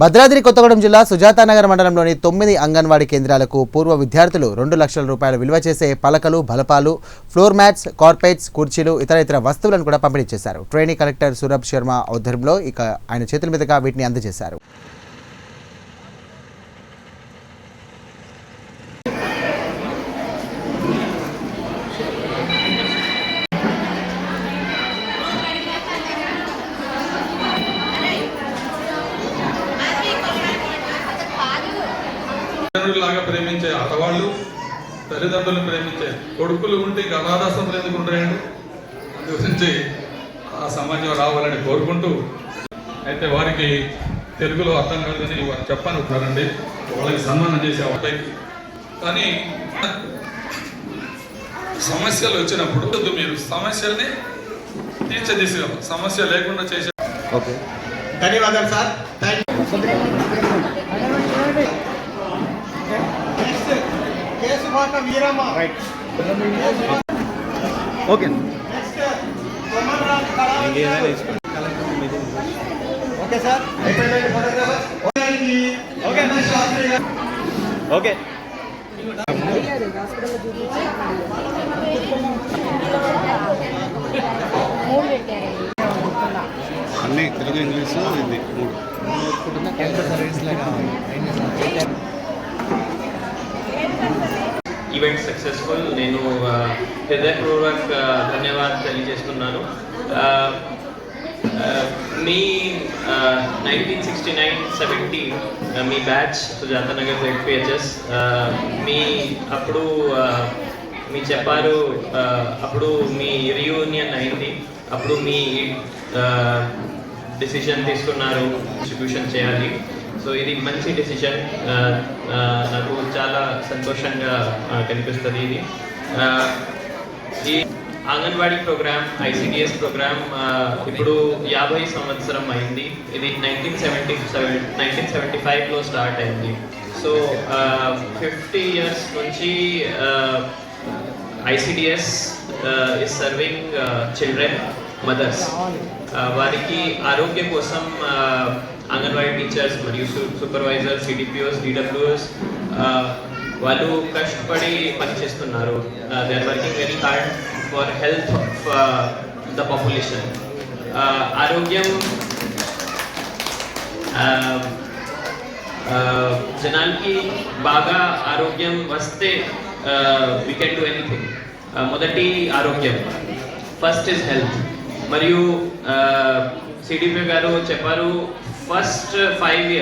భద్రాద్రి కొత్తగూడెం జిల్లా సుజాతానగర్ మండలంలోని తొమ్మిది అంగన్వాడీ కేంద్రాలకు పూర్వ విద్యార్థులు రెండు లక్షల రూపాయల విలువ చేసే పలకలు బలపాలు ఫ్లోర్ మ్యాట్స్ కార్పెట్స్ కుర్చీలు ఇతర ఇతర వస్తువులను కూడా పంపిణీ చేశారు. ట్రైనింగ్ కలెక్టర్ సూరభ్ శర్మ ఆధ్వర్యంలో ఇక ఆయన చేతుల మీదుగా వీటిని అందజేశారు. తల్లిదండ్రులను ప్రేమించే కొడుకులు ఉంటే ఇంకా అనాథాశ్రమలు ఎందుకు ఉంటాయండి అందు గురించి ఆ సమాజం రావాలని కోరుకుంటూ అయితే వారికి తెలుగులో అర్థం కాదని వారు చెప్పని ఉంటారండి వాళ్ళకి సన్మానం చేసే వాళ్ళకి. కానీ సమస్యలు వచ్చినప్పుడు వద్దు మీరు సమస్యల్ని తీర్చదీసగలరు సమస్య లేకుండా చేసే ఓకే. ధన్యవాదాలు sir. Thank next Kesupaka Veeramma. Right okay okay sir okay అన్ని తెలుగు ఇంగ్లీష్ హిందీ. మూడు ఈవెంట్ సక్సెస్ఫుల్. నేను ఆ, హృదయపూర్వక ధన్యవాదాలు తెలియజేస్తున్నాను. మీ నైన్టీన్ సిక్స్టీ నైన్ సెవెంటీ మీ బ్యాచ్ సుజాత నగర్ జెడ్పిహెచ్ఎస్ మీ అప్పుడు మీ చెప్పారు అప్పుడు మీ రీయూనియన్ అయింది. అప్పుడు మీ డిసిషన్ తీసుకున్నారు డిస్ట్రిబ్యూషన్ చేయాలి. సో ఇది మంచి డెసిషన్ నాకు చాలా సంతోషంగా కనిపిస్తుంది ఇది. ఈ అంగన్వాడీ ప్రోగ్రామ్ ఐసిడిఎస్ ప్రోగ్రామ్ ఇప్పుడు యాభై సంవత్సరం అయింది. ఇది nineteen seventy seven nineteen seventy ఫైవ్లో స్టార్ట్ అయింది. సో ఫిఫ్టీ ఇయర్స్ నుంచి ICDS is serving children mothers వారికి ఆరోగ్యం కోసం uh, అంగన్వాడీ టీచర్స్ మరియు సూపర్వైజర్ సిడిపిఓస్ డిడబ్ల్యూఎస్ వాళ్ళు కష్టపడి పనిచేస్తున్నారు. They are working very hard for health of the population ఆరోగ్యం uh, uh, జనాలకి బాగా ఆరోగ్యం వస్తే వీ కెన్ డూ ఎనీథింగ్ మొదటి ఆరోగ్యం ఫస్ట్ ఇస్ హెల్త్ మరియు సిడిపి గారు చెప్పారు ఫస్ట్ ఫైవ్ ఇయర్స్